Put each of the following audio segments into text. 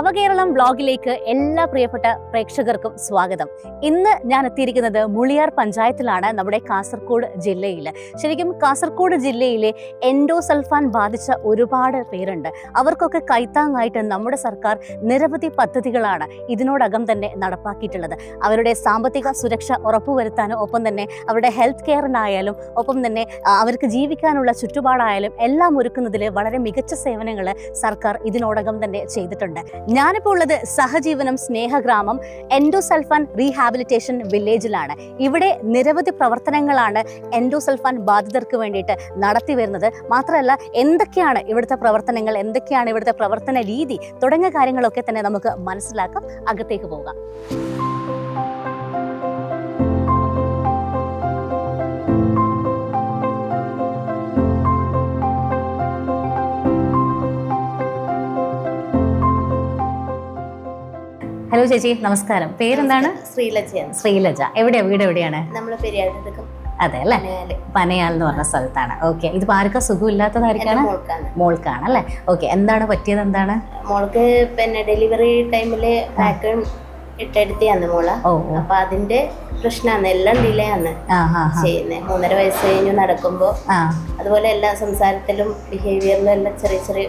നവകേരളം ബ്ലോഗിലേക്ക് എല്ലാ പ്രിയപ്പെട്ട പ്രേക്ഷകർക്കും സ്വാഗതം. ഇന്ന് ഞാൻ എത്തിയിരിക്കുന്നത് മുളിയാർ പഞ്ചായത്തിലാണ് നമ്മുടെ കാസർഗോഡ് ജില്ലയിൽ ശരിക്കും കാസർഗോഡ് ജില്ലയിലെ എൻഡോസൾഫാൻ ബാധിച്ച ഒരുപാട് പേരുണ്ട്. അവർക്കൊക്കെ കൈത്താങ്ങായിട്ട് നമ്മുടെ സർക്കാർ നിരവധി പദ്ധതികളാണ് ഇതിനോടകം തന്നെ നടപ്പാക്കിയിട്ടുള്ളത്. അവരുടെ സാമ്പത്തിക സുരക്ഷ ഉറപ്പുവരുത്താനും ഒപ്പം തന്നെ അവരുടെ ഹെൽത്ത് കെയറിനായാലും ഒപ്പം തന്നെ അവർക്ക് ജീവിക്കാനുള്ള ചുറ്റുപാടായാലും എല്ലാം ഒരുക്കുന്നതിൽ വളരെ മികച്ച സേവനങ്ങൾ സർക്കാർ ഇതിനോടകം തന്നെ ചെയ്തിട്ടുണ്ട്. ഞാനിപ്പോൾ ഉള്ളത് സഹജീവനം സ്നേഹഗ്രാമം എൻഡോസൾഫാൻ റീഹാബിലിറ്റേഷൻ വില്ലേജിലാണ്. ഇവിടെ നിരവധി പ്രവർത്തനങ്ങളാണ് എൻഡോസൾഫാൻ ബാധിതർക്ക് വേണ്ടിയിട്ട് നടത്തി വരുന്നത്. മാത്രമല്ല എന്തൊക്കെയാണ് ഇവിടുത്തെ പ്രവർത്തനങ്ങൾ എന്തൊക്കെയാണ് ഇവിടുത്തെ പ്രവർത്തന രീതി തുടങ്ങിയ കാര്യങ്ങളൊക്കെ തന്നെ നമുക്ക് മനസ്സിലാക്കാം. അകത്തേക്ക് പോകാം. ഹലോ ചേച്ചി നമസ്കാരം. പേരെന്താണ്? ശ്രീലജയാണ് ശ്രീലജ എവിടെയാ വീട് എവിടെയാണ്? പെരിയാട്ടത്തേക്ക് അതെ അല്ലേ? പനയാൽ എന്ന് പറഞ്ഞ സ്ഥലത്താണ്. ഓക്കെ. ഇത് ആർക്കാ സുഖമില്ലാത്തതായിരിക്കാണ്? മോൾക്കാണ്. അല്ലേ? ഓക്കെ. എന്താണ് പറ്റിയത്? എന്താണ്? മോൾക്ക് പിന്നെ ഡെലിവറി ടൈമിൽ ബാക്ക് ഇട്ടെടുത്തിയാന്ന് മോൾ. അപ്പൊ അതിന്റെ പ്രശ്നമാണ് എല്ലാം ഡിലേ ആണ് ചെയ്യുന്നത് മൂന്നര വയസ്സ് കഴിഞ്ഞ് നടക്കുമ്പോ. അതുപോലെ എല്ലാ സംസാരത്തിലും ബിഹേവിയറിലും എല്ലാം ചെറിയ ചെറിയ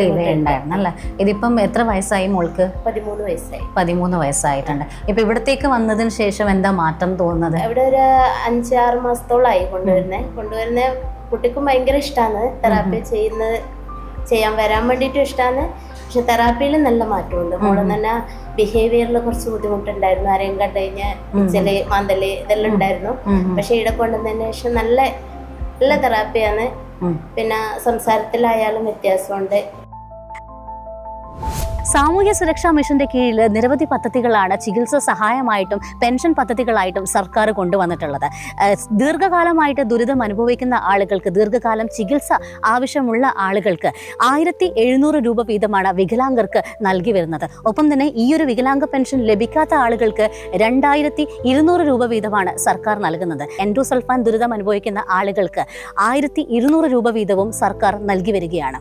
ഡിലേ ഉണ്ടായിരുന്നു അല്ലേ? ഇതിപ്പം എത്ര വയസ്സായി മോൾക്ക്? പതിമൂന്ന് വയസ്സായി. പതിമൂന്ന് വയസ്സായിട്ടുണ്ട്. ഇപ്പൊ ഇവിടത്തേക്ക് വന്നതിന് ശേഷം എന്താ മാറ്റം തോന്നുന്നത്? ഇവിടെ ഒരു അഞ്ചാറ് മാസത്തോളമായി കൊണ്ടുവരുന്നത് കൊണ്ടുവരുന്ന. കുട്ടിക്കും ഭയങ്കര ഇഷ്ടമാണ് തെറാപ്പി ചെയ്യുന്നത് ചെയ്യാൻ വരാൻ വേണ്ടിയിട്ട് ഇഷ്ടമാണ് പക്ഷെ തെറാപ്പിയിൽ നല്ല മാറ്റമുണ്ട്. മോളെ തന്നെ ബിഹേവിയറിൽ കുറച്ച് ബുദ്ധിമുട്ടുണ്ടായിരുന്നു. ആരെയും കണ്ടു കഴിഞ്ഞാൽ ചില മാന്തൽ ഇതെല്ലാം ഉണ്ടായിരുന്നു. പക്ഷെ ഇവിടെ കൊണ്ടുവന്നതിന് ശേഷം നല്ല നല്ല തെറാപ്പിയാണ്. പിന്നെ സംസാരത്തിലായാലും വ്യത്യാസമുണ്ട്. സാമൂഹ്യ സുരക്ഷാ മിഷന്റെ കീഴിൽ നിരവധി പദ്ധതികളാണ് ചികിത്സ സഹായമായിട്ടും പെൻഷൻ പദ്ധതികളായിട്ടും സർക്കാർ കൊണ്ടുവന്നിട്ടുള്ളത്. ദീർഘകാലമായിട്ട് ദുരിതം അനുഭവിക്കുന്ന ആളുകൾക്ക് ദീർഘകാലം ചികിത്സ ആവശ്യമുള്ള ആളുകൾക്ക് ആയിരത്തി എഴുന്നൂറ് രൂപ വീതമാണ് വികലാംഗർക്ക് നൽകി വരുന്നത്. ഒപ്പം തന്നെ ഈ ഒരു വികലാംഗ പെൻഷൻ ലഭിക്കാത്ത ആളുകൾക്ക് രണ്ടായിരത്തി ഇരുന്നൂറ് രൂപ വീതമാണ് സർക്കാർ നൽകുന്നത്. എൻഡോസൾഫാൻ ദുരിതം അനുഭവിക്കുന്ന ആളുകൾക്ക് ആയിരത്തി ഇരുന്നൂറ് രൂപ വീതവും സർക്കാർ നൽകി വരികയാണ്.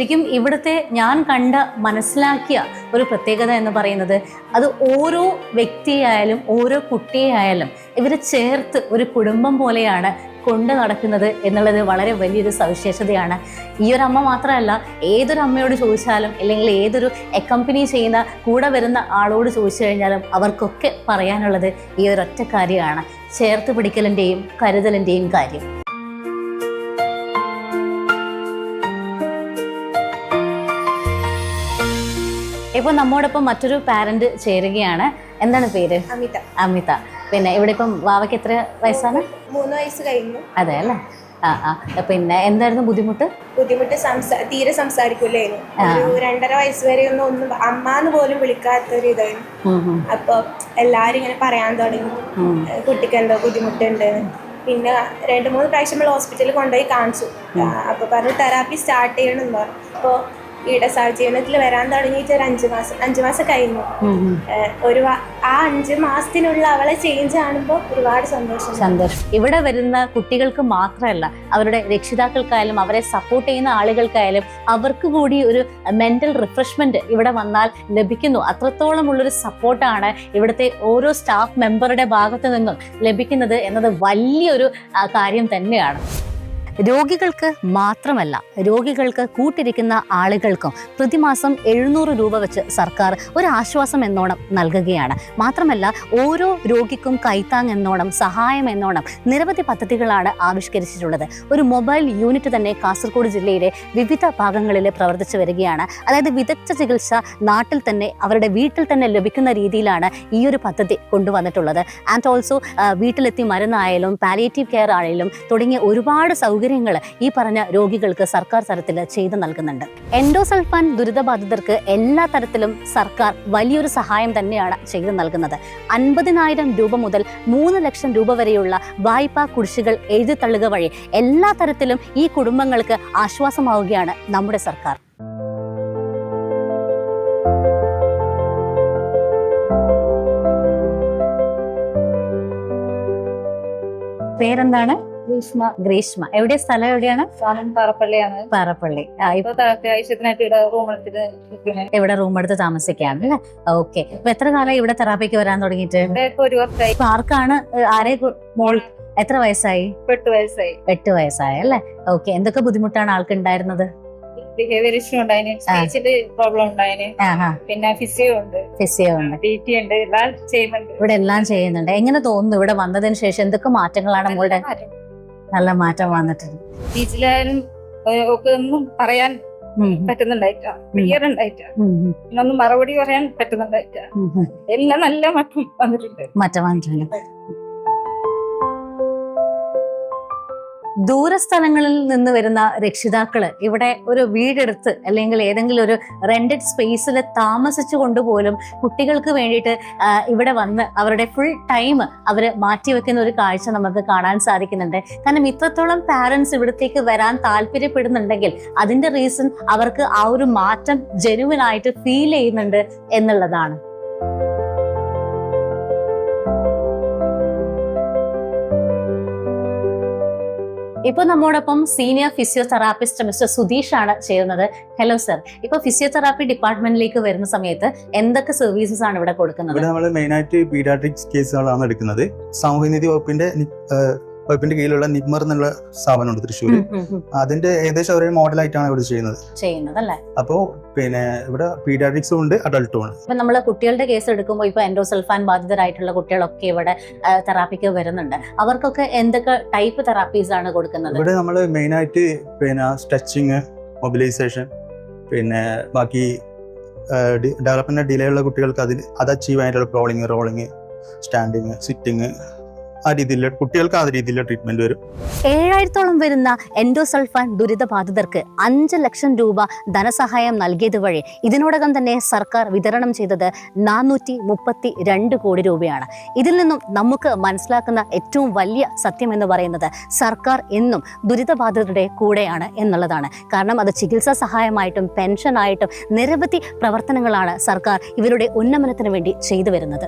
ശരിക്കും ഇവിടുത്തെ ഞാൻ കണ്ട മനസ്സിലാക്കിയ ഒരു പ്രത്യേകത എന്ന് പറയുന്നത് അത് ഓരോ വ്യക്തിയായാലും ഓരോ കുട്ടിയായാലും ഇവരെ ചേർത്ത് ഒരു കുടുംബം പോലെയാണ് കൊണ്ടു നടക്കുന്നത് എന്നുള്ളത് വളരെ വലിയൊരു സവിശേഷതയാണ്. ഈ ഒരു അമ്മ മാത്രമല്ല ഏതൊരു അമ്മയോട് ചോദിച്ചാലും അല്ലെങ്കിൽ ഏതൊരു അക്കമ്പനി ചെയ്യുന്ന കൂടെ വരുന്ന ആളോട് ചോദിച്ചു കഴിഞ്ഞാലും അവർക്കൊക്കെ പറയാനുള്ളത് ഈ ഒരൊറ്റ കാര്യമാണ്. ചേർത്ത് പിടിക്കലിന്റെയും കരുതലിന്റെയും കാര്യം. ഇപ്പോൾ നമ്മോടൊപ്പം മറ്റൊരു പാരന്റ് ചേരുകയാണ്. എന്താണ് പേര്? അമിത. അമിത. പിന്നെ ഇവിടെ ഇപ്പം വാവയ്ക്ക് എത്ര വയസ്സാണ്? മൂന്ന് വയസ്സ് കഴിഞ്ഞു. അതെ അല്ലേ? ആ ആ. പിന്നെ എന്തായിരുന്നു ബുദ്ധിമുട്ട്? ബുദ്ധിമുട്ട് സംസാ തീരെ സംസാരിക്കൂലായിരുന്നു. ഒരു രണ്ടര വയസ്സ് വരെ ഒന്നും ഒന്നും അമ്മാന്ന് പോലും വിളിക്കാത്ത ഒരു ഇതായിരുന്നു അപ്പൊ എല്ലാരും ഇങ്ങനെ പറയാൻ തുടങ്ങി. കുട്ടിക്ക് എന്തോ ബുദ്ധിമുട്ടുണ്ട്. പിന്നെ രണ്ട് മൂന്ന് പ്രാവശ്യം നമ്മൾ ഹോസ്പിറ്റലിൽ കൊണ്ടുപോയി കാണിച്ചു. അപ്പൊ പറഞ്ഞു തെറാപ്പി സ്റ്റാർട്ട് ചെയ്യണമെന്ന് പറഞ്ഞു. അപ്പോൾ ഈടെ സഹജീവനത്തിൽ വരാൻ തുടങ്ങിയിട്ട് ഒരു അഞ്ചു മാസം അഞ്ചു മാസം കഴിഞ്ഞു. ഒരു ആ അഞ്ചു മാസത്തിനുള്ള അവളെ ചേഞ്ച് കാണുമ്പോൾ ഒരുപാട് സന്തോഷം. സന്തോഷം. ഇവിടെ വരുന്ന കുട്ടികൾക്ക് മാത്രമല്ല അവരുടെ രക്ഷിതാക്കൾക്കായാലും അവരെ സപ്പോർട്ട് ചെയ്യുന്ന ആളുകൾക്കായാലും അവർക്ക് കൂടി ഒരു മെന്റൽ റിഫ്രഷ്മെന്റ് ഇവിടെ വന്നാൽ ലഭിക്കുന്നു. അത്രത്തോളം ഉള്ളൊരു സപ്പോർട്ടാണ് ഇവിടുത്തെ ഓരോ സ്റ്റാഫ് മെമ്പറുടെ ഭാഗത്തു നിന്നും ലഭിക്കുന്നത് എന്നത് വലിയൊരു കാര്യം തന്നെയാണ്. രോഗികൾക്ക് മാത്രമല്ല രോഗികൾക്ക് കൂട്ടിരിക്കുന്ന ആളുകൾക്കും പ്രതിമാസം എഴുന്നൂറ് രൂപ വെച്ച് സർക്കാർ ഒരു ആശ്വാസം എന്നോണം നൽകുകയാണ്. മാത്രമല്ല ഓരോ രോഗിക്കും കൈത്താങ് എന്നോണം സഹായം എന്നോണം നിരവധി പദ്ധതികളാണ് ആവിഷ്കരിച്ചിട്ടുള്ളത്. ഒരു മൊബൈൽ യൂണിറ്റ് തന്നെ കാസർഗോഡ് ജില്ലയിലെ വിവിധ ഭാഗങ്ങളിൽ പ്രവർത്തിച്ചു വരികയാണ്. അതായത് വിദഗ്ധ ചികിത്സ നാട്ടിൽ തന്നെ അവരുടെ വീട്ടിൽ തന്നെ ലഭിക്കുന്ന രീതിയിലാണ് ഈ ഒരു പദ്ധതി കൊണ്ടുവന്നിട്ടുള്ളത്. ആൻഡ് ഓൾസോ വീട്ടിലെത്തി മരുന്നായാലും പാലിയേറ്റീവ് കെയർ ആയാലും തുടങ്ങിയ ഒരുപാട് സൗകര്യങ്ങൾ ഈ പറഞ്ഞ രോഗികൾക്ക് സർക്കാർ തലത്തിൽ ചെയ്തു നൽകുന്നുണ്ട്. എൻഡോസൾഫാൻ ദുരിതബാധിതർക്ക് എല്ലാ തരത്തിലും സർക്കാർ വലിയൊരു സഹായം തന്നെയാണ് ചെയ്തു നൽകുന്നത്. അൻപതിനായിരം രൂപ മുതൽ മൂന്ന് ലക്ഷം രൂപ വരെയുള്ള വായ്പാ കുടിശ്ശികൾ എഴുതിത്തള്ളുക വഴി എല്ലാ തരത്തിലും ഈ കുടുംബങ്ങൾക്ക് ആശ്വാസമാവുകയാണ് നമ്മുടെ സർക്കാർ. പേരെന്താണ്? ഗ്രീഷ്മ ഗ്രീഷ്മ. എവിടെ സ്ഥലം എവിടെയാണ്? പാറപ്പള്ളിയാണ്. പാറപ്പള്ളി. ഇപ്പൊ അത്യാവശ്യത്തിനായിട്ട് ഇവിടെ റൂം എടുത്തിട്ട് ഇവിടെ റൂം എടുത്ത് താമസിക്കുകയാണ് അല്ലേ? ഓക്കെ. ഇപ്പൊ എത്ര കാലം ഇവിടെ തെറാപ്പിക്ക് വരാൻ തുടങ്ങിയിട്ട്? ഇപ്പൊ ഒരു വർഷമായി ആർക്കാണ് ആരെ മോൾ എത്ര വയസ്സായി? എട്ട് വയസ്സായി. എട്ട് വയസ്സായ അല്ലേ? ഓക്കെ. എന്തൊക്കെ ബുദ്ധിമുട്ടാണ് ആൾക്ക് ഉണ്ടായിരുന്നത്? ബിഹേവിയർ ഇഷ്യൂ ഉണ്ടായിന്. സ്പീച്ചിന്റെ പ്രോബ്ലം ഉണ്ടായിന്. പിന്നെ ഫിസിയോ ഉണ്ട്. ഫിസിയോ ഉണ്ട്. ടി ഉണ്ട്. എല്ലാം ചെയ്യുന്നുണ്ട്. ഇവിടെ എല്ലാം ചെയ്യുന്നുണ്ട്. എങ്ങനെ തോന്നുന്നു ഇവിടെ വന്നതിന് ശേഷം എന്തൊക്കെ മാറ്റങ്ങളാണ് മോളുടെ? നല്ല മാറ്റം വന്നിട്ടുണ്ട്. ഏഹ്, ഒക്കെ ഒന്നും പറയാൻ പറ്റുന്നുണ്ടായിട്ടാ. ക്ലിയർ ഉണ്ടായിട്ടാ. ഉം, ഉം, പിന്നെ ഒന്നും മറുപടി പറയാൻ പറ്റുന്നുണ്ടായിട്ടാ. എല്ലാം നല്ല മാറ്റം വന്നിട്ടുണ്ട്. മാറ്റം വന്നിട്ടുണ്ട്. ദൂരസ്ഥലങ്ങളിൽ നിന്ന് വരുന്ന രക്ഷിതാക്കൾ ഇവിടെ ഒരു വീടെടുത്ത് അല്ലെങ്കിൽ ഏതെങ്കിലും ഒരു റെന്റഡ് സ്പേസിൽ താമസിച്ചു കൊണ്ടുപോലും കുട്ടികൾക്ക് വേണ്ടിയിട്ട് ഇവിടെ വന്ന് അവരുടെ ഫുൾ ടൈം അവർ മാറ്റിവെക്കുന്ന ഒരു കാഴ്ച നമുക്ക് കാണാൻ സാധിക്കുന്നുണ്ട്. കാരണം ഇത്രത്തോളം പാരൻസ് ഇവിടത്തേക്ക് വരാൻ താല്പര്യപ്പെടുന്നുണ്ടെങ്കിൽ അതിന്റെ റീസൺ അവർക്ക് ആ ഒരു മാറ്റം ജെനുവിൻ ഫീൽ ചെയ്യുന്നുണ്ട് എന്നുള്ളതാണ്. ഇപ്പൊ നമ്മോടൊപ്പം സീനിയർ ഫിസിയോതെറാപ്പിസ്റ്റ് മിസ്റ്റർ സുധീഷ് ആണ് ചെയ്യുന്നത് ഹലോ സർ ഇപ്പൊ ഫിസിയോതെറാപ്പി ഡിപ്പാർട്ട്മെന്റിലേക്ക് വരുന്ന സമയത്ത് എന്തൊക്കെ സർവീസസ് ആണ് ഇവിടെ കൊടുക്കുന്നത്? ഇവിടെ നമ്മൾ മെയിനായിട്ട് പീഡിയാട്രിക്സ് കേസുകളാണ് എടുക്കുന്നത്. സാമൂഹ്യനീതി വകുപ്പിന്റെ വകുപ്പിന്റെ കീഴിലുള്ള നിമ്മർ എന്നുള്ള സ്ഥാപനമുണ്ട് തൃശ്ശൂർ. അതിന്റെ ഏകദേശം ഒരേ മോഡലായിട്ടാണ് ഇവിടെ ചെയ്യുന്നത്. ചെയ്യുന്നത് അപ്പോൾ പിന്നെ ഇവിടെ പീഡിയാട്രിക്സും ഉണ്ട് അഡൾട്ടും ഉണ്ട്. ഇപ്പൊ നമ്മൾ കുട്ടികളുടെ കേസ് എടുക്കുമ്പോൾ ഇപ്പൊ എൻഡോസൾഫാൻ ബാധിതരായിട്ടുള്ള കുട്ടികളൊക്കെ ഇവിടെ തെറാപ്പിക്ക് വരുന്നുണ്ട്. അവർക്കൊക്കെ എന്തൊക്കെ ടൈപ്പ് തെറാപ്പീസ് ആണ് കൊടുക്കുന്നത്? ഇവിടെ നമ്മൾ മെയിനായിട്ട് പിന്നെ സ്ട്രെച്ചിങ് മൊബിലൈസേഷൻ പിന്നെ ബാക്കി ഡെവലപ്മെന്റ് ഡിലേ ഉള്ള കുട്ടികൾക്ക് അതിൽ അത് അച്ചീവ് ആയിട്ടുള്ള ക്രോളിങ് റോളിങ് സ്റ്റാൻഡിങ് സിറ്റിങ് ആ രീതിയിൽ കുട്ടികൾക്ക് ആ രീതിയിലുള്ള ട്രീറ്റ്മെന്റ് വരും. ഏഴായിരത്തോളം വരുന്ന എൻഡോസൾഫാൻ ദുരിതബാധിതർക്ക് അഞ്ച് ലക്ഷം രൂപ ധനസഹായം നൽകിയത് വഴി ഇതിനോടകം തന്നെ സർക്കാർ വിതരണം ചെയ്തത് നാനൂറ്റി മുപ്പത്തി രണ്ട് കോടി രൂപയാണ്. ഇതിൽ നിന്നും നമുക്ക് മനസ്സിലാക്കുന്ന ഏറ്റവും വലിയ സത്യം എന്ന് പറയുന്നത് സർക്കാർ എന്നും ദുരിതബാധിതരുടെ കൂടെയാണ് എന്നുള്ളതാണ്. കാരണം അത് ചികിത്സാ സഹായമായിട്ടും പെൻഷനായിട്ടും നിരവധി പ്രവർത്തനങ്ങളാണ് സർക്കാർ ഇവരുടെ ഉന്നമനത്തിന് വേണ്ടി ചെയ്തു വരുന്നത്.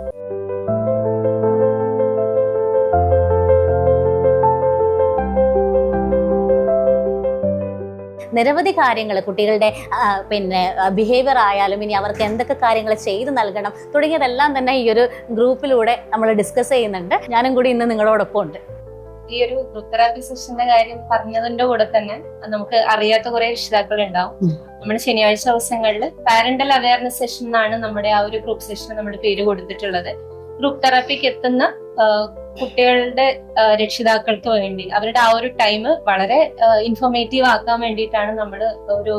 നിരവധി കാര്യങ്ങൾ കുട്ടികളുടെ പിന്നെ ബിഹേവിയർ ആയാലും ഇനി അവർക്ക് എന്തൊക്കെ കാര്യങ്ങൾ ചെയ്തു നൽകണം തുടങ്ങിയതെല്ലാം തന്നെ ഈ ഒരു ഗ്രൂപ്പിലൂടെ നമ്മൾ ഡിസ്കസ് ചെയ്യുന്നുണ്ട്. ഞാനും കൂടി ഇന്ന് നിങ്ങളോടൊപ്പം ഉണ്ട് ഈ ഒരു ഗ്രൂപ്പ് തെറാപ്പി സെഷന്റെ കാര്യം പറഞ്ഞതിന്റെ കൂടെ തന്നെ നമുക്ക് അറിയാത്ത കുറെ രക്ഷിതാക്കൾ ഉണ്ടാവും നമ്മുടെ ശനിയാഴ്ച ദിവസങ്ങളിൽ പാരന്റൽ അവയർനെസ് സെഷൻ എന്നാണ് നമ്മുടെ ആ ഒരു ഗ്രൂപ്പ് സെഷന് നമ്മുടെ പേര് കൊടുത്തിട്ടുള്ളത്. ഗ്രൂപ്പ് തെറാപ്പിക്ക് എത്തുന്ന കുട്ടികളുടെ രക്ഷിതാക്കൾക്ക് വേണ്ടി. അവരുടെ ആ ഒരു ടൈം വളരെ ഇൻഫോർമേറ്റീവ് ആക്കാൻ വേണ്ടിയിട്ടാണ് നമ്മൾ ഒരു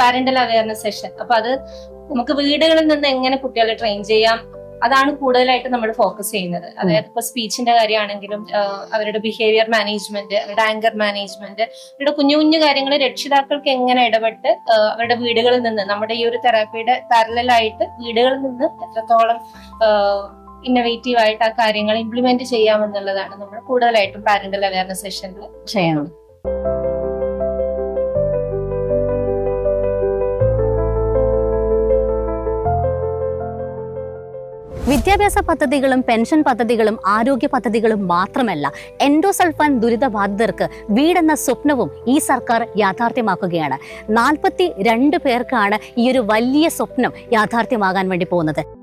പാരന്റൽ അവയർനെസ് സെഷൻ അപ്പൊ അത് നമുക്ക് വീടുകളിൽ നിന്ന് എങ്ങനെ കുട്ടികളെ ട്രെയിൻ ചെയ്യാം അതാണ് കൂടുതലായിട്ട് നമ്മൾ ഫോക്കസ് ചെയ്യുന്നത്. അതായത് ഇപ്പൊ സ്പീച്ചിന്റെ കാര്യമാണെങ്കിലും അവരുടെ ബിഹേവിയർ മാനേജ്മെന്റ് അവരുടെ ആങ്കർ മാനേജ്മെന്റ് അവരുടെ കുഞ്ഞു കുഞ്ഞു കാര്യങ്ങൾ രക്ഷിതാക്കൾക്ക് എങ്ങനെ ഇടപെട്ട് അവരുടെ വീടുകളിൽ നിന്ന് നമ്മുടെ ഈ ഒരു തെറാപ്പിയുടെ പാരലായിട്ട് വീടുകളിൽ നിന്ന് എത്രത്തോളം ഇന്നോവേറ്റീവ് ആയിട്ട് ആ കാര്യങ്ങൾ ഇംപ്ലിമെന്റ് ചെയ്യാമെന്നുള്ളതാണ് നമ്മൾ കൂടുതലായിട്ടും പാരന്റൽ അവയർനെസ് സെഷനിൽ ചെയ്യണം. വിദ്യാഭ്യാസ പദ്ധതികളും പെൻഷൻ പദ്ധതികളും ആരോഗ്യ പദ്ധതികളും മാത്രമല്ല എൻഡോസൾഫാൻ ദുരിതബാധിതർക്ക് വീടെന്ന സ്വപ്നവും ഈ സർക്കാർ യാഥാർത്ഥ്യമാക്കുകയാണ്. നാൽപ്പത്തി രണ്ട് പേർക്കാണ് ഈ ഒരു വലിയ സ്വപ്നം യാഥാർത്ഥ്യമാകാൻ വേണ്ടി പോകുന്നത്.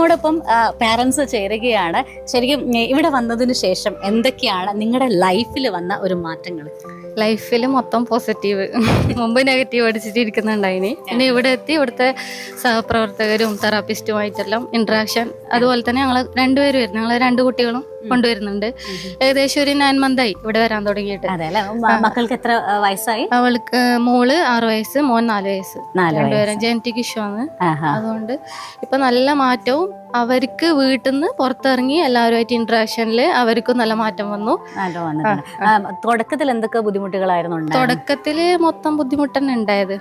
നമ്മോടൊപ്പം പാരന്റ്സ് ചേരുകയാണ്. ശരിക്കും ഇവിടെ വന്നതിന് ശേഷം എന്തൊക്കെയാണ് നിങ്ങളുടെ ലൈഫിൽ വന്ന ഒരു മാറ്റങ്ങൾ? ലൈഫിൽ മൊത്തം പോസിറ്റീവ് മുമ്പ് നെഗറ്റീവ് അടിച്ചിട്ട് ഇരിക്കുന്നുണ്ടായിനി പിന്നെ ഇവിടെ എത്തി ഇവിടുത്തെ സഹപ്രവർത്തകരും തെറാപ്പിസ്റ്റുമായിട്ടെല്ലാം ഇന്ററാക്ഷൻ അതുപോലെ തന്നെ ഞങ്ങൾ രണ്ടുപേരും വരുന്നു. ഞങ്ങൾ രണ്ട് കുട്ടികളും കൊണ്ടുവരുന്നുണ്ട്. ഏകദേശം ഒരു നയൻ മന്ത് ആയി ഇവിടെ വരാൻ തുടങ്ങിയിട്ട്. മക്കൾക്ക് എത്ര വയസ്സായി? അവൾക്ക് മോൾ ആറ് വയസ്സ് മോൻ നാല് വയസ്സ്. രണ്ടുപേരും ജനറ്റിക് ഇഷ്യൂ ആണ്. അതുകൊണ്ട് ഇപ്പൊ നല്ല മാറ്റവും അവർക്ക് വീട്ടിൽ നിന്ന് പുറത്തിറങ്ങി എല്ലാവരുമായിട്ട് ഇന്ററാക്ഷനിൽ അവർക്കും നല്ല മാറ്റം വന്നു. തുടക്കത്തിൽ എന്തൊക്കെ ബുദ്ധിമുട്ടുകളായിരുന്നു തുടക്കത്തിൽ തുടക്കത്തിൽ മൊത്തം ബുദ്ധിമുട്ട് തന്നെ ഉണ്ടായത്.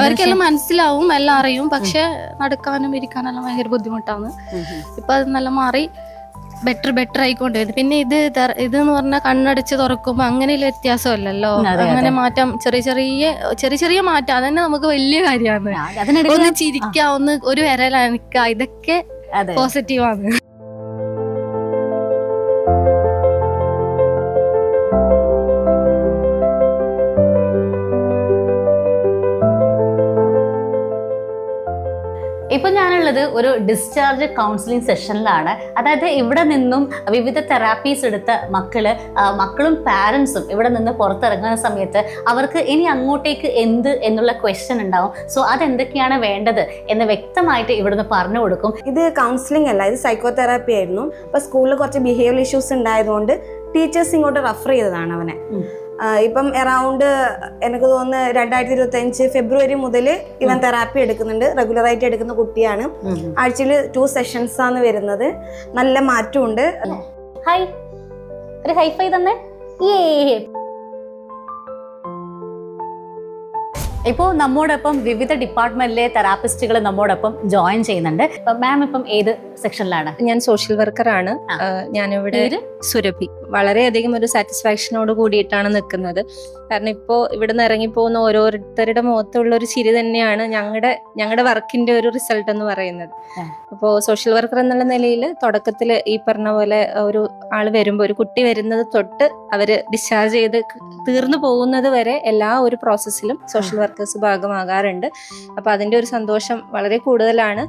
അവർക്കെല്ലാം മനസ്സിലാവും എല്ലാം അറിയും. പക്ഷെ നടക്കാനും ഇരിക്കാനും എല്ലാം ഭയങ്കര ബുദ്ധിമുട്ടാണ്. ഇപ്പൊ അത് നല്ല മാറി ബെറ്റർ ബെറ്റർ ആയിക്കൊണ്ടിരുന്നു പിന്നെ ഇത് ഇത് എന്ന് പറഞ്ഞാൽ കണ്ണടച്ച് തുറക്കുമ്പോൾ അങ്ങനെയുള്ള വ്യത്യാസമല്ലല്ലോ. അങ്ങനെ മാറ്റം ചെറിയ ചെറിയ ചെറിയ ചെറിയ മാറ്റം. അതന്നെ നമുക്ക് വലിയ കാര്യമാണ്. ഒന്ന് ചിരിക്കാം ഒന്ന് ഒരു വിരലനക്കുക ഇതൊക്കെ പോസിറ്റീവ് പോസിറ്റീവാണ് ഞാനുള്ളത് ഒരു ഡിസ്ചാർജ് കൗൺസിലിംഗ് സെഷനിലാണ് അതായത് ഇവിടെ നിന്നും വിവിധ തെറാപ്പീസ് എടുത്ത മക്കൾ മക്കളും പാരൻസും ഇവിടെ നിന്ന് പുറത്തിറങ്ങുന്ന സമയത്ത് അവർക്ക് ഇനി അങ്ങോട്ടേക്ക് എന്ത് എന്നുള്ള ക്വസ്റ്റ്യൻ ഉണ്ടാവും. സോ അതെന്തൊക്കെയാണ് വേണ്ടത് എന്ന് വ്യക്തമായിട്ട് ഇവിടുന്ന് പറഞ്ഞു കൊടുക്കും. ഇത് കൗൺസിലിംഗ് അല്ല ഇത് സൈക്കോതെറാപ്പി ആയിരുന്നു. അപ്പോൾ സ്കൂളിൽ കുറച്ച് ബിഹേവിയർ ഇഷ്യൂസ് ഉണ്ടായതുകൊണ്ട് ടീച്ചേഴ്സ് ഇങ്ങോട്ട് റെഫർ ചെയ്തതാണ് അവനെ. ഇപ്പം എറൗണ്ട് എനിക്ക് തോന്നുന്നു രണ്ടായിരത്തി ഇരുപത്തി അഞ്ച് ഫെബ്രുവരി മുതൽ ഇവൻ തെറാപ്പി എടുക്കുന്നുണ്ട്. റെഗുലറായിട്ട് എടുക്കുന്ന കുട്ടിയാണ്. ആഴ്ചയിൽ ടു സെഷൻസ് ആണ് വരുന്നത്. നല്ല മാറ്റമുണ്ട്. ഹായ് ഒരു ഹൈഫൈ തന്നെ. ഇപ്പോൾ നമ്മോടൊപ്പം വിവിധ ഡിപ്പാർട്ട്മെന്റിലെ തെറാപ്പിസ്റ്റുകൾ നമ്മോടൊപ്പം ജോയിൻ ചെയ്യുന്നുണ്ട്. മാം ഇപ്പം ഏത് സെക്ഷനിലാണ് ഞാൻ സോഷ്യൽ വർക്കറാണ്. ഞാനിവിടെ? സുരഭി. വളരെയധികം ഒരു സാറ്റിസ്ഫാക്ഷനോട് കൂടിയിട്ടാണ് നിൽക്കുന്നത്. കാരണം ഇപ്പോൾ ഇവിടെ നിന്ന് ഇറങ്ങിപ്പോകുന്ന ഓരോരുത്തരുടെ മുഖത്തുള്ള ഒരു ചിരി തന്നെയാണ് ഞങ്ങളുടെ ഞങ്ങളുടെ വർക്കിന്റെ ഒരു റിസൾട്ട് എന്ന് പറയുന്നത്. അപ്പോൾ സോഷ്യൽ വർക്കർ എന്നുള്ള നിലയിൽ തുടക്കത്തിൽ ഈ പറഞ്ഞ പോലെ ഒരു ആൾ വരുമ്പോൾ ഒരു കുട്ടി വരുന്നത് തൊട്ട് അവർ ഡിസ്ചാർജ് ചെയ്ത് തീർന്നു പോകുന്നത് വരെ എല്ലാ ഒരു പ്രോസസ്സിലും സോഷ്യൽ വർക്കേഴ്സ് ഭാഗമാകാറുണ്ട്. അപ്പോൾ അതിന്റെ ഒരു സന്തോഷം വളരെ കൂടുതലാണ്.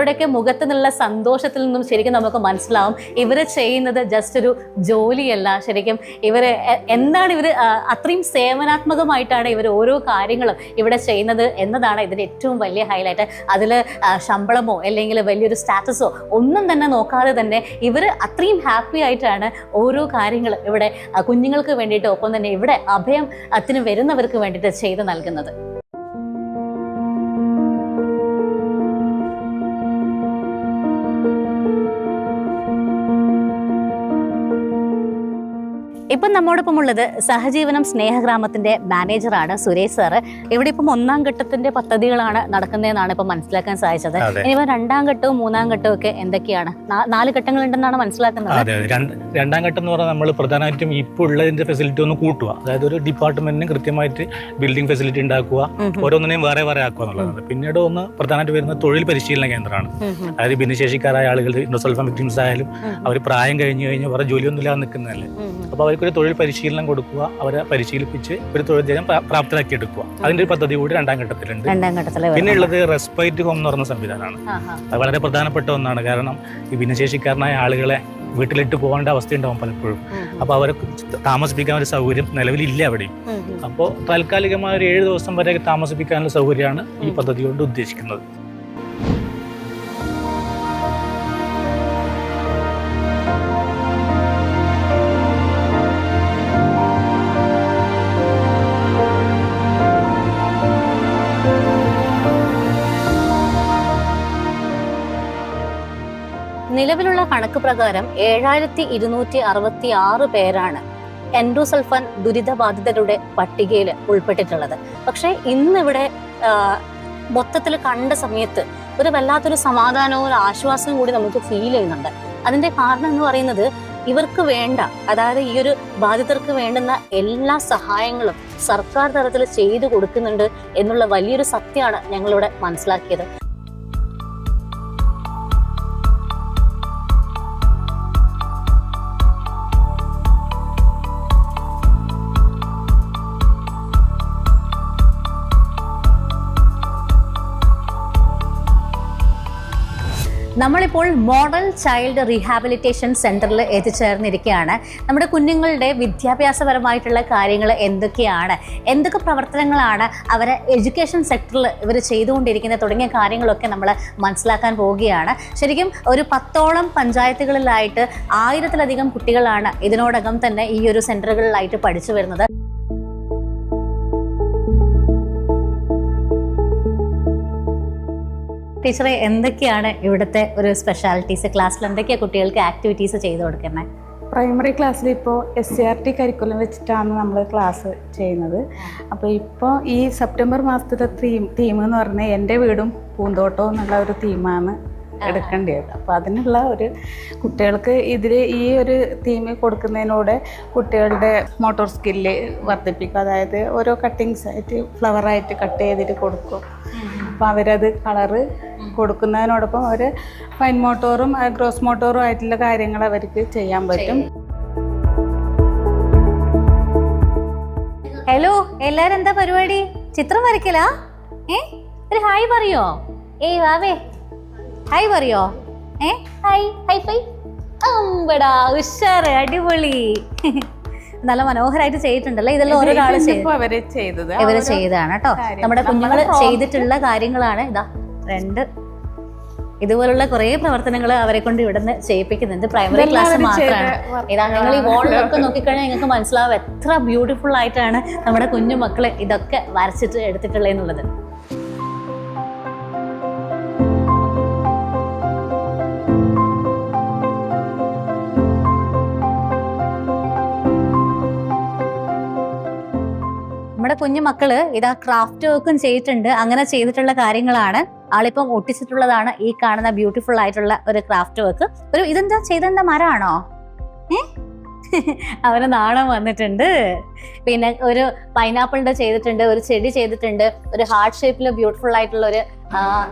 ഇവരുടെയൊക്കെ മുഖത്ത് നിന്നുള്ള സന്തോഷത്തിൽ നിന്നും ശരിക്കും നമുക്ക് മനസ്സിലാവും. ഇവർ ചെയ്യുന്നത് ജസ്റ്റ് ഒരു ജോലിയല്ല. ശരിക്കും ഇവർ എന്താണ് ഇവർ അത്രയും സേവനാത്മകമായിട്ടാണ് ഇവർ ഓരോ കാര്യങ്ങളും ഇവിടെ ചെയ്യുന്നത് എന്നതാണ് ഇതിന്റെ ഏറ്റവും വലിയ ഹൈലൈറ്റ് അതിൽ ശമ്പളമോ അല്ലെങ്കിൽ വലിയൊരു സ്റ്റാറ്റസോ ഒന്നും തന്നെ നോക്കാതെ തന്നെ ഇവർ അത്രയും ഹാപ്പി ആയിട്ടാണ് ഓരോ കാര്യങ്ങൾ ഇവിടെ കുഞ്ഞുങ്ങൾക്ക് വേണ്ടിയിട്ട് ഒപ്പം തന്നെ ഇവിടെ അഭയം അത്തിന് വരുന്നവർക്ക് വേണ്ടിയിട്ട് ചെയ്ത് നൽകുന്നത്. ഇപ്പം നമ്മോടൊപ്പം ഉള്ളത് സഹജീവനം സ്നേഹഗ്രാമത്തിന്റെ മാനേജറാണ് സുരേഷ് സാറ്. ഇവിടെ ഇപ്പം ഒന്നാം ഘട്ടത്തിന്റെ പദ്ധതികളാണ് നടക്കുന്നതെന്നാണ് ഇപ്പം മനസ്സിലാക്കാൻ സാധിച്ചത്. ഇനിയിപ്പോ രണ്ടാം ഘട്ടവും മൂന്നാം ഘട്ടവും ഒക്കെ എന്തൊക്കെയാണ്? നാല് ഘട്ടങ്ങൾ ഉണ്ടെന്നാണ് മനസ്സിലാക്കുന്നത് രണ്ടാം ഘട്ടം എന്ന് പറഞ്ഞാൽ നമ്മൾ പ്രധാനമായിട്ടും ഇപ്പോൾ ഉള്ളതിന്റെ ഫെസിലിറ്റി ഒന്ന് കൂട്ടുക. അതായത് ഒരു ഡിപ്പാർട്ട്മെന്റിന് കൃത്യമായിട്ട് ബിൽഡിംഗ് ഫെസിലിറ്റി ഉണ്ടാക്കുക. ഓരോന്നിനെയും വേറെ വേറെ ആക്കുക എന്നുള്ളതാണ്. പിന്നീട് ഒന്ന് പ്രധാനമായിട്ട് വരുന്ന തൊഴിൽ പരിശീലന കേന്ദ്രമാണ്. അതായത് ഭിന്നശേഷിക്കാരായ ആളുകൾ ഇൻഡോസൾഫാൻ വിക്ടിംസ് ആയാലും അവർ പ്രായം കഴിഞ്ഞു കഴിഞ്ഞാൽ വേറെ ജോലിയൊന്നും ഇല്ലാതെ നിൽക്കുന്നതല്ലേ. അപ്പോൾ അവർക്കൊരു തൊഴിൽ പരിശീലനം കൊടുക്കുക അവരെ പരിശീലിപ്പിച്ച് ഒരു തൊഴിൽ ജനം പ്രാപ്തരാക്കി എടുക്കുക അതിന്റെ ഒരു പദ്ധതി കൂടി രണ്ടാം ഘട്ടത്തിലുണ്ട്. രണ്ടാം പിന്നെ ഉള്ളത് റെസ്പൈറ്റ് ഹോം എന്ന് പറയുന്ന സംവിധാനമാണ്. അത് വളരെ പ്രധാനപ്പെട്ട ഒന്നാണ്. കാരണം ഈ ഭിന്നശേഷിക്കാരനായ ആളുകളെ വീട്ടിലിട്ട് പോകേണ്ട അവസ്ഥയുണ്ടാവും പലപ്പോഴും. അപ്പോൾ അവരെ താമസിപ്പിക്കാൻ ഒരു സൗകര്യം നിലവിലില്ല അവിടെ അപ്പോൾ താൽക്കാലികമായ ഒരു ഏഴ് ദിവസം വരെ താമസിപ്പിക്കാനുള്ള സൗകര്യമാണ് ഈ പദ്ധതി കൊണ്ട് ഉദ്ദേശിക്കുന്നത്. നിലവിലുള്ള കണക്ക് പ്രകാരം ഏഴായിരത്തി ഇരുന്നൂറ്റി അറുപത്തി ആറ് പേരാണ് എൻഡോസൾഫാൻ ദുരിതബാധിതരുടെ പട്ടികയിൽ ഉൾപ്പെട്ടിട്ടുള്ളത്. പക്ഷേ ഇന്നിവിടെ മൊത്തത്തിൽ കണ്ട സമയത്ത് ഒരു വല്ലാത്തൊരു സമാധാനവും ഒരു ആശ്വാസവും കൂടി നമുക്ക് ഫീൽ ചെയ്യുന്നുണ്ട്. അതിന്റെ കാരണം എന്ന് പറയുന്നത് ഇവർക്ക് വേണ്ട അതായത് ഈ ഒരു ബാധിതർക്ക് വേണ്ടുന്ന എല്ലാ സഹായങ്ങളും സർക്കാർ തലത്തിൽ ചെയ്തു കൊടുക്കുന്നുണ്ട് എന്നുള്ള വലിയൊരു സത്യമാണ് ഞങ്ങളിവിടെ മനസ്സിലാക്കിയത്. നമ്മളിപ്പോൾ മോഡൽ ചൈൽഡ് റീഹാബിലിറ്റേഷൻ സെന്ററിൽ എത്തിച്ചേർന്നിരിക്കുകയാണ്. നമ്മുടെ കുഞ്ഞുങ്ങളുടെ വിദ്യാഭ്യാസപരമായിട്ടുള്ള കാര്യങ്ങൾ എന്തൊക്കെയാണ്? എന്തൊക്കെ പ്രവർത്തനങ്ങളാണ് അവരെ എഡ്യൂക്കേഷൻ സെക്ടറിൽ ഇവർ ചെയ്തുകൊണ്ടിരിക്കുന്നത് തുടങ്ങിയ കാര്യങ്ങളൊക്കെ നമ്മൾ മനസ്സിലാക്കാൻ പോവുകയാണ്. ശരിക്കും ഒരു പത്തോളം പഞ്ചായത്തുകളിലായിട്ട് ആയിരത്തിലധികം കുട്ടികളാണ് ഇതിനോടകം തന്നെ ഈ ഒരു സെന്ററുകളിലായിട്ട് പഠിച്ചു വരുന്നത്. ടീച്ചറെ എന്തൊക്കെയാണ് ഇവിടുത്തെ ഒരു സ്പെഷ്യാലിറ്റീസ് ക്ലാസ്സിൽ എന്തൊക്കെയാണ് കുട്ടികൾക്ക് ആക്ടിവിറ്റീസ് ചെയ്തു കൊടുക്കുന്നത് പ്രൈമറി ക്ലാസ്സിൽ ഇപ്പോൾ S C R T curriculum വെച്ചിട്ടാണ് നമ്മൾ ക്ലാസ് ചെയ്യുന്നത്. അപ്പോൾ ഇപ്പോൾ ഈ സെപ്റ്റംബർ മാസത്തിലെ തീം തീം എന്ന് പറഞ്ഞാൽ എന്റെ വീടും പൂന്തോട്ടവും എന്നുള്ള ഒരു തീമാണ് എടുക്കേണ്ടത്. അപ്പോൾ അതിനുള്ള ഒരു കുട്ടികൾക്ക് ഇതിൽ ഈ ഒരു തീം കൊടുക്കുന്നതിലൂടെ കുട്ടികളുടെ മോട്ടോർ സ്കില്ല് വർദ്ധിപ്പിക്കും. അതായത് ഓരോ കട്ടിങ്സ് ആയിട്ട് ഫ്ലവറായിട്ട് കട്ട് ചെയ്തിട്ട് കൊടുക്കും. അപ്പോൾ അവരത് കളറ് കൊടുക്കുന്നതിനോടൊപ്പം അവർ ഫൈൻ മോട്ടോറും ഗ്രോസ് മോട്ടോറും ആയിട്ടുള്ള കാര്യങ്ങൾ അവർക്ക് ചെയ്യാൻ പറ്റും. ഹലോ എല്ലാരും എന്താ പരിപാടി? ചിത്രം വരയ്ക്കലാ? ഏ? ഒരു ഹായ് പറയോ? ഏയ് വാവേ ഹായ് പറയോ? ഏ? ഹായ് ഹൈ ഫൈ അമ്പടാ ഉഷാറ് അടിപൊളി. നല്ല മനോഹരമായിട്ട് ചെയ്തിട്ടുണ്ടല്ലേ? ഇതെല്ലാം അവർ ചെയ്തത്? ഇവർ ചെയ്തതാണ് കേട്ടോ. നമ്മുടെ കുഞ്ഞുങ്ങൾ ചെയ്തിട്ടുള്ള കാര്യങ്ങളാണ് ഇതാ. രണ്ട്. ഇതുപോലുള്ള കുറെ പ്രവർത്തനങ്ങൾ അവരെ കൊണ്ട് ഇവിടുന്ന് ചെയ്യിപ്പിക്കുന്നുണ്ട്. പ്രൈമറി ക്ലാസ് മാത്രമാണ് ഇതാ നിങ്ങൾ ഈ. വോളിലൊക്കെ നോക്കിക്കഴിഞ്ഞാൽ നിങ്ങൾക്ക് മനസ്സിലാവും എത്ര ബ്യൂട്ടിഫുൾ ആയിട്ടാണ് നമ്മുടെ കുഞ്ഞു മക്കൾ ഇതൊക്കെ വരച്ചിട്ട് എടുത്തിട്ടുള്ളത് എന്നുള്ളത്. കുഞ്ഞു മക്കൾ ഇതാ ക്രാഫ്റ്റ് വർക്കും ചെയ്തിട്ടുണ്ട്. അങ്ങനെ ചെയ്തിട്ടുള്ള കാര്യങ്ങളാണ് ആളിപ്പം ഒട്ടിച്ചിട്ടുള്ളതാണ് ഈ കാണുന്ന ബ്യൂട്ടിഫുൾ ആയിട്ടുള്ള ഒരു ക്രാഫ്റ്റ് വർക്ക് ഒരു ഇതെന്താ? ചെയ്തെന്താ മരാണോ? ഏ? അവന് നാണം വന്നിട്ടുണ്ട്. പിന്നെ ഒരു പൈനാപ്പിളിന്റെ ചെയ്തിട്ടുണ്ട് ഒരു ചെടി ചെയ്തിട്ടുണ്ട് ഒരു ഹാർട്ട് ഷേപ്പിൽ ബ്യൂട്ടിഫുൾ ആയിട്ടുള്ള ഒരു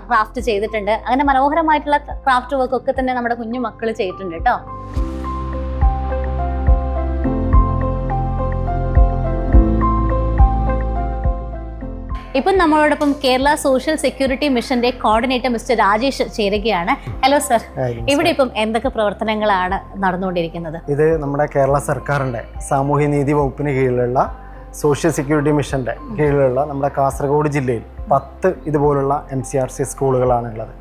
ക്രാഫ്റ്റ് ചെയ്തിട്ടുണ്ട്. അങ്ങനെ മനോഹരമായിട്ടുള്ള ക്രാഫ്റ്റ് വർക്ക് ഒക്കെ തന്നെ നമ്മുടെ കുഞ്ഞു മക്കൾ ചെയ്തിട്ടുണ്ട് കേട്ടോ ഇപ്പം നമ്മളോടൊപ്പം കേരള സോഷ്യൽ സെക്യൂരിറ്റി മിഷന്റെ കോർഡിനേറ്റർ മിസ്റ്റർ രാജേഷ് ചേരുകയാണ്. ഹലോ സർ ഇവിടെ ഇപ്പം എന്തൊക്കെ പ്രവർത്തനങ്ങളാണ് നടന്നുകൊണ്ടിരിക്കുന്നത്? ഇത് നമ്മുടെ കേരള സർക്കാരിന്റെ സാമൂഹ്യനീതി വകുപ്പിന് കീഴിലുള്ള സോഷ്യൽ സെക്യൂരിറ്റി മിഷന്റെ കീഴിലുള്ള നമ്മുടെ കാസർഗോഡ് ജില്ലയിൽ പത്ത് ഇതുപോലുള്ള എം സി ആർ സി സ്കൂളുകളാണ് ഉള്ളത്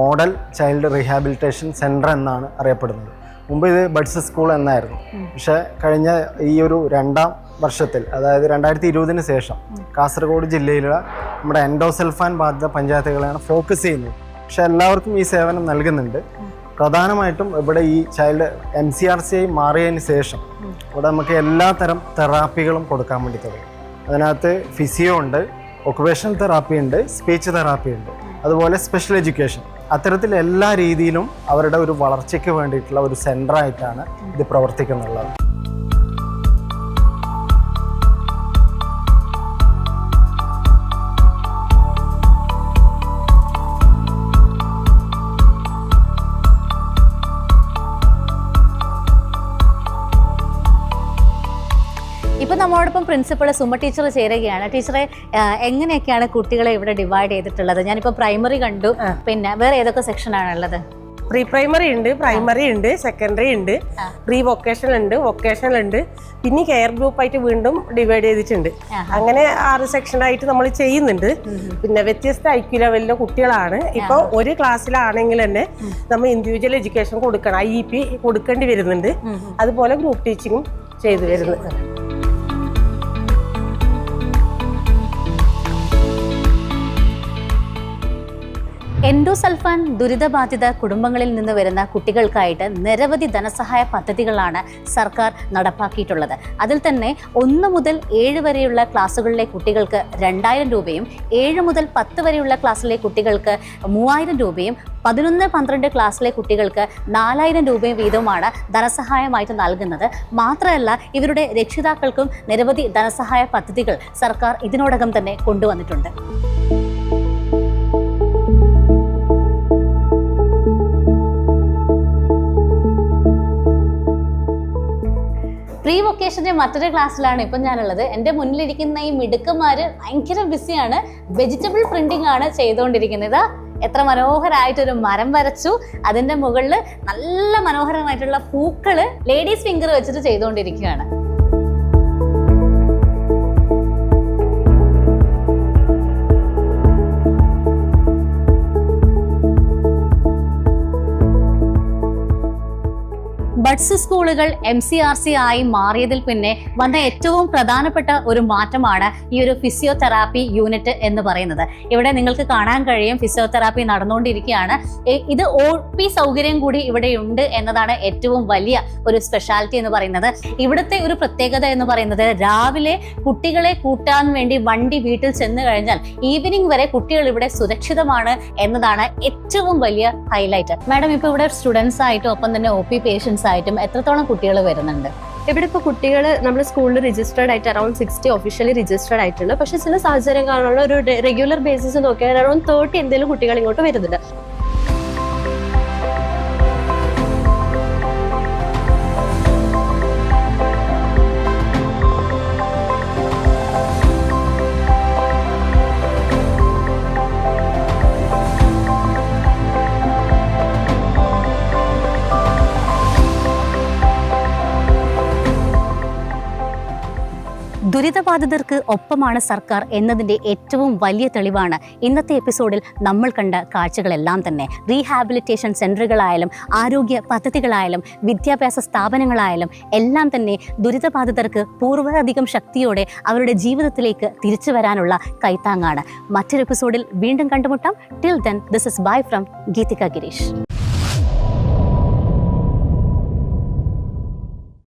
മോഡൽ ചൈൽഡ് റീഹാബിലിറ്റേഷൻ സെന്റർ എന്നാണ് അറിയപ്പെടുന്നത്. മുമ്പ് ഇത് ബഡ്സ് സ്കൂൾ എന്നായിരുന്നു. പക്ഷേ കഴിഞ്ഞ ഈ ഒരു രണ്ടാം വർഷത്തിൽ അതായത് രണ്ടായിരത്തി ഇരുപതിന് ശേഷം കാസർഗോഡ് ജില്ലയിലുള്ള നമ്മുടെ എൻഡോസെൽഫാൻ ബാധിത പഞ്ചായത്തുകളെയാണ് ഫോക്കസ് ചെയ്യുന്നത്. പക്ഷെ എല്ലാവർക്കും ഈ സേവനം നൽകുന്നുണ്ട്. പ്രധാനമായിട്ടും ഇവിടെ ഈ child M C R C ആയി മാറിയതിന് ശേഷം ഇവിടെ നമുക്ക് എല്ലാ തരം തെറാപ്പികളും കൊടുക്കാൻ വേണ്ടി തുടങ്ങി. അതിനകത്ത് ഫിസിയോ ഉണ്ട് ഒക്കുപേഷണൽ തെറാപ്പി ഉണ്ട് സ്പീച്ച് തെറാപ്പി ഉണ്ട് അതുപോലെ സ്പെഷ്യൽ എഡ്യൂക്കേഷൻ. അത്തരത്തിൽ എല്ലാ രീതിയിലും അവരുടെ ഒരു വളർച്ചയ്ക്ക് വേണ്ടിയിട്ടുള്ള ഒരു സെന്ററായിട്ടാണ് ഇത് പ്രവർത്തിക്കുന്നുള്ളത്. നമ്മളോടൊപ്പം പ്രിൻസിപ്പൾ സുമ ടീച്ചർ ചേരുകയാണ്. ടീച്ചറെ എങ്ങനെയൊക്കെയാണ് കുട്ടികളെ ഇവിടെ ഡിവൈഡ് ചെയ്തിട്ടുള്ളത്? ഞാനിപ്പോൾ പ്രൈമറി കണ്ടു. പിന്നെ വേറെ ഏതൊക്കെ സെക്ഷൻ ആണുള്ളത് പ്രീ പ്രൈമറി ഉണ്ട് പ്രൈമറി ഉണ്ട് സെക്കൻഡറി ഉണ്ട് പ്രീ വൊക്കേഷണൽ ഉണ്ട് വൊക്കേഷണൽ ഉണ്ട്. പിന്നെ കെയർ ഗ്രൂപ്പ് ആയിട്ട് വീണ്ടും ഡിവൈഡ് ചെയ്തിട്ടുണ്ട്. അങ്ങനെ ആറ് സെക്ഷനായിട്ട് നമ്മൾ ചെയ്യുന്നുണ്ട്. പിന്നെ വ്യത്യസ്ത ഐക്യു ലെവലിലെ കുട്ടികളാണ്. ഇപ്പോൾ ഒരു ക്ലാസ്സിലാണെങ്കിൽ തന്നെ നമ്മൾ ഇൻഡിവിജ്വൽ എഡ്യൂക്കേഷൻ കൊടുക്കണം. ഐ ഇ പി കൊടുക്കേണ്ടി വരുന്നുണ്ട്. അതുപോലെ ഗ്രൂപ്പ് ടീച്ചിങ്ങും ചെയ്തു വരുന്നുണ്ട് എൻഡോസൾഫാൻ ദുരിതബാധിത കുടുംബങ്ങളിൽ നിന്ന് വരുന്ന കുട്ടികൾക്കായിട്ട് നിരവധി ധനസഹായ പദ്ധതികളാണ് സർക്കാർ നടപ്പാക്കിയിട്ടുള്ളത്. അതിൽ തന്നെ ഒന്ന് മുതൽ ഏഴ് വരെയുള്ള ക്ലാസ്സുകളിലെ കുട്ടികൾക്ക് രണ്ടായിരം രൂപയും ഏഴ് മുതൽ പത്ത് വരെയുള്ള ക്ലാസ്സിലെ കുട്ടികൾക്ക് മൂവായിരം രൂപയും പതിനൊന്ന് പന്ത്രണ്ട് ക്ലാസ്സിലെ കുട്ടികൾക്ക് നാലായിരം രൂപയും വീതവുമാണ് ധനസഹായമായിട്ട് നൽകുന്നത്. മാത്രമല്ല ഇവരുടെ രക്ഷിതാക്കൾക്കും നിരവധി ധനസഹായ പദ്ധതികൾ സർക്കാർ ഇതിനോടകം തന്നെ കൊണ്ടുവന്നിട്ടുണ്ട്. പ്രീ വൊക്കേഷന്റെ മറ്റൊരു ക്ലാസ്സിലാണ് ഇപ്പം ഞാനുള്ളത്. എന്റെ മുന്നിലിരിക്കുന്ന ഈ മിടുക്കന്മാര് ഭയങ്കര ബിസിയാണ്. വെജിറ്റബിൾ പ്രിന്റിംഗ് ആണ് ചെയ്തുകൊണ്ടിരിക്കുന്നത് എത്ര മനോഹരമായിട്ടൊരു മരം വരച്ചു. അതിന്റെ മുകളിൽ നല്ല മനോഹരമായിട്ടുള്ള പൂക്കൾ ലേഡീസ് ഫിംഗർ വെച്ചിട്ട് ചെയ്തുകൊണ്ടിരിക്കുകയാണ് ബഡ്സ് സ്കൂളുകൾ എം സി ആർ സി ആയി മാറിയതിൽ പിന്നെ വന്ന ഏറ്റവും പ്രധാനപ്പെട്ട ഒരു മാറ്റമാണ് ഈ ഒരു ഫിസിയോതെറാപ്പി യൂണിറ്റ് എന്ന് പറയുന്നത്. ഇവിടെ നിങ്ങൾക്ക് കാണാൻ കഴിയും ഫിസിയോതെറാപ്പി നടന്നുകൊണ്ടിരിക്കുകയാണ്. ഇത് ഒ പി സൗകര്യം കൂടി ഇവിടെ ഉണ്ട് എന്നതാണ് ഏറ്റവും വലിയ ഒരു സ്പെഷ്യാലിറ്റി എന്ന് പറയുന്നത്. ഇവിടുത്തെ ഒരു പ്രത്യേകത എന്ന് പറയുന്നത് രാവിലെ കുട്ടികളെ കൂട്ടാൻ വേണ്ടി വണ്ടി വീട്ടിൽ ചെന്ന് കഴിഞ്ഞാൽ ഈവനിങ് വരെ കുട്ടികൾ ഇവിടെ സുരക്ഷിതമാണ് എന്നതാണ് ഏറ്റവും വലിയ ഹൈലൈറ്റ് മാഡം ഇപ്പൊ ഇവിടെ സ്റ്റുഡൻസ് ആയിട്ടും ഒപ്പം തന്നെ ഒ പി പേഷ്യൻസ് ആയിട്ടും എത്രത്തോളം കുട്ടികൾ വരുന്നുണ്ട്? ഇവിടെ ഇപ്പോൾ കുട്ടികൾ നമ്മൾ സ്കൂളിൽ രജിസ്റ്റേർഡ് ആയിട്ട് അറൌണ്ട് സിക്സ്റ്റി ഒഫീഷ്യലി രജിസ്റ്റേർഡ് ആയിട്ടുണ്ട്. പക്ഷേ ചില സാഹചര്യം കാരണമുള്ള ഒരു റെഗുലർ ബേസിസ് നോക്കിയാൽ അറൌണ്ട് തേർട്ടി എന്തെങ്കിലും കുട്ടികൾ ഇങ്ങോട്ട് വരുന്നുണ്ട്. ദുരിതബാധിതർക്ക് ഒപ്പമാണ് സർക്കാർ എന്നതിന്റെ ഏറ്റവും വലിയ തെളിവാണ്. ഇന്നത്തെ എപ്പിസോഡിൽ നമ്മൾ കണ്ട കാഴ്ചകളെല്ലാം തന്നെ. റീഹാബിലിറ്റേഷൻ സെന്ററുകളായാലും ആരോഗ്യ പദ്ധതികളായാലും വിദ്യാഭ്യാസ സ്ഥാപനങ്ങളായാലും എല്ലാം തന്നെ ദുരിതബാധിതർക്ക് പൂർവധികം ശക്തിയോടെ അവരുടെ ജീവിതത്തിലേക്ക് തിരിച്ചു വരാനുള്ള കൈത്താങ്ങാണ്. മറ്റൊരു എപ്പിസോഡിൽ വീണ്ടും കണ്ടുമുട്ടാം. Till then this is bye from Geethika Gireesh